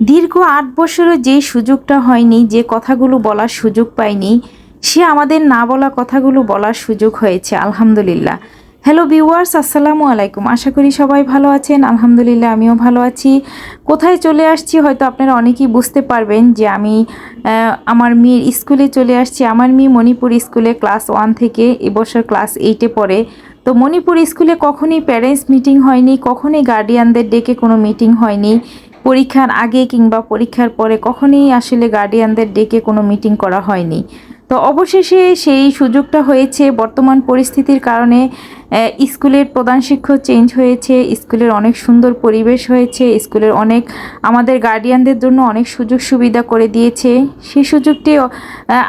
দীর্ঘ আট বছরও যে সুযোগটা হয়নি, যে কথাগুলো বলার সুযোগ পাইনি, সে আমাদের না বলা কথাগুলো বলার সুযোগ হয়েছে, আলহামদুলিল্লাহ। হ্যালো ভিউয়ার্স আসসালামু আলাইকুম। আশা করি সবাই ভালো আছেন, আলহামদুলিল্লাহ আমিও ভালো আছি। কোথায় চলে আসছি হয়তো আপনারা অনেকেই বুঝতে পারবেন যে আমি আমার মেয়ের স্কুলে চলে আসছি। আমার মেয়ে মণিপুর স্কুলে ক্লাস ওয়ান থেকে এবছর ক্লাস এইটে পড়ে। তো মণিপুর স্কুলে কখনই প্যারেন্টস মিটিং হয়নি, কখনই গার্ডিয়ানদের ডেকে কোনো মিটিং হয়নি। পরীক্ষার আগে কিংবা পরীক্ষার পরে কখনই আসলে গার্ডিয়ানদের ডেকে কোনো মিটিং করা হয়নি। তো অবশেষে সেই সুযোগটা হয়েছে, বর্তমান পরিস্থিতির কারণে স্কুলের প্রধান শিক্ষক চেঞ্জ হয়েছে, স্কুলের অনেক সুন্দর পরিবেশ হয়েছে, স্কুলের অনেক আমাদের গার্ডিয়ানদের জন্য অনেক সুযোগ সুবিধা করে দিয়েছে। সেই সুযোগটি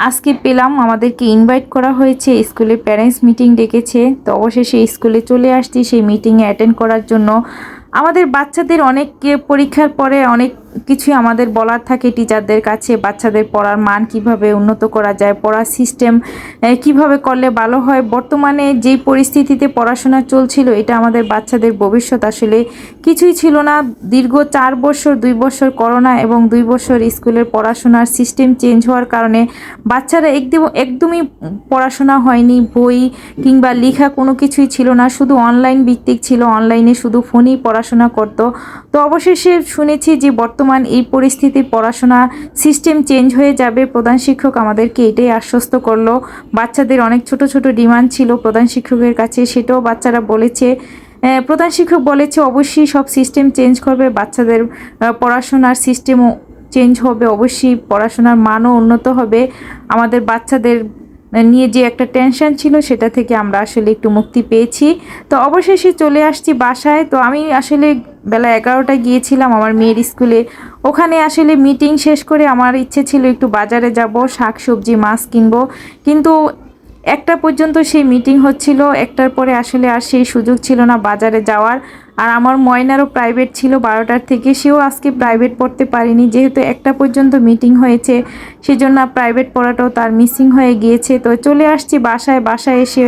আজকে পেলাম, আমাদেরকে ইনভাইট করা হয়েছে স্কুলে প্যারেন্টস মিটিং ডেকেছে। তো অবশেষে স্কুলে চলে আসছি, সেই মিটিংয়ে অ্যাটেন্ড করার জন্য। আমাদের বাচ্চাদের অনেক পরীক্ষার পরে অনেক কিছুই আমাদের বলার থাকে টিচারদের কাছে, বাচ্চাদের পড়ার মান কীভাবে উন্নত করা যায়, পড়ার সিস্টেম কীভাবে করলে ভালো হয়। বর্তমানে যেই পরিস্থিতিতে পড়াশোনা চলছিল, এটা আমাদের বাচ্চাদের ভবিষ্যৎ আসলে কিছুই ছিল না। দীর্ঘ চার বছর, দুই বছর করোনা এবং দুই বছর স্কুলের পড়াশোনার সিস্টেম চেঞ্জ হওয়ার কারণে বাচ্চারা একদম, একদমই পড়াশোনা হয়নি। বই কিংবা লেখা কোনো কিছুই ছিল না, শুধু অনলাইন ভিত্তিক ছিল। অনলাইনে শুধু ফোনেই পড়াশোনা করত। তো অবশেষে শুনেছি যে বর্তমান এই পরিস্থিতি, পড়াশোনা সিস্টেম চেঞ্জ হয়ে যাবে। প্রধান শিক্ষক আমাদেরকে এটাই আশ্বস্ত করল। বাচ্চাদের অনেক ছোট ছোট ডিমান্ড ছিল প্রধান শিক্ষকের কাছে, সেটাও বাচ্চারা বলেছে। প্রধান শিক্ষক বলেছে, অবশ্যই সব সিস্টেম চেঞ্জ করবে, বাচ্চাদের পড়াশোনার সিস্টেমও চেঞ্জ হবে, অবশ্যই পড়াশোনার মানও উন্নত হবে। আমাদের বাচ্চাদের নিয়ে যে একটা টেনশন ছিল, সেটা থেকে আমরা আসলে একটু মুক্তি পেয়েছি। তো অবশেষে চলে আসছি বাসায়। তো আমি আসলে বেলা এগারোটায় গিয়েছিলাম আমার মেয়ের স্কুলে। ওখানে আসলে মিটিং শেষ করে আমার ইচ্ছে ছিল একটু বাজারে যাব শাক সবজি মাছ কিনবো। কিন্তু একটা পর্যন্ত সেই মিটিং হচ্ছিল, একটার পরে আসলে আর সেই সুযোগ ছিল না বাজারে যাওয়ার। আর আমার ময়নারও প্রাইভেট ছিল বারোটার থেকে, সেও আজকে প্রাইভেট পড়তে পারিনি। যেহেতু একটা পর্যন্ত মিটিং হয়েছে, সেজন্য প্রাইভেট পড়াটাও তার মিসিং হয়ে গিয়েছে। তো চলে আসছি বাসায় বাসায় এসে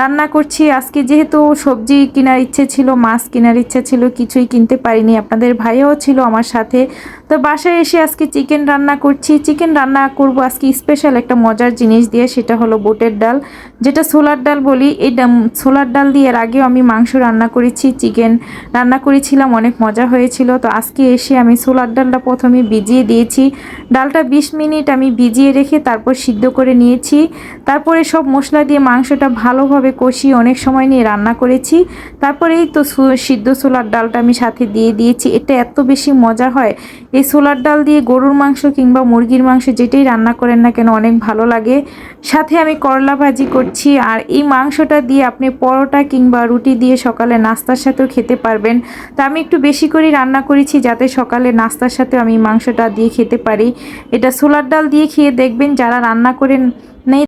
রান্না করছি। আজকে যেহেতু সবজি কেনার ইচ্ছে ছিল, মাছ কেনার ইচ্ছে ছিল, কিছুই কিনতে পারিনি। আপনাদের ভাইও ছিল আমার সাথে। তো বাসায় এসে আজকে চিকেন রান্না করছি। চিকেন রান্না করব আজকে স্পেশাল একটা মজার জিনিস দিয়ে, সেটা হলো বুটের ডাল। যেটা ছোলার ডাল বলি, এই ছোলার ডাল দিয়ে এর আগেও আমি মাংস রান্না করেছি, চিকেন রান্না করেছিলাম, অনেক মজা হয়েছিল। তো আজকে এসে আমি ছোলার ডালটা প্রথমে ভিজিয়ে দিয়েছি। ডালটা বিশ মিনিট আমি ভিজিয়ে রেখে তারপর সিদ্ধ করে নিয়েছি। তারপরে সব মশলা দিয়ে মাংসটা ভালোভাবে কষিয়ে অনেক সময় নিয়ে রান্না করেছি। তারপরে এই তো সিদ্ধ ছোলার ডালটা আমি সাথে দিয়ে দিয়েছি। এটা এত বেশি মজা হয়। এই ছোলার ডাল দিয়ে গরুর মাংস কিংবা মুরগির মাংস যেটাই রান্না করেন না কেন অনেক ভালো লাগে। সাথে আমি করলা ভাজি করছি। আর এই মাংসটা দিয়ে আপনি পরোটা কিংবা রুটি দিয়ে সকালে নাস্তার সাথেও খেতে পারবেন। তো আমি একটু বেশি করে রান্না করেছি যাতে সকালে নাস্তার সাথে আমি মাংসটা দিয়ে খেতে পারি। এটা ছোলার ডাল দিয়ে খেয়ে দেখবেন যারা রান্না করেন নেই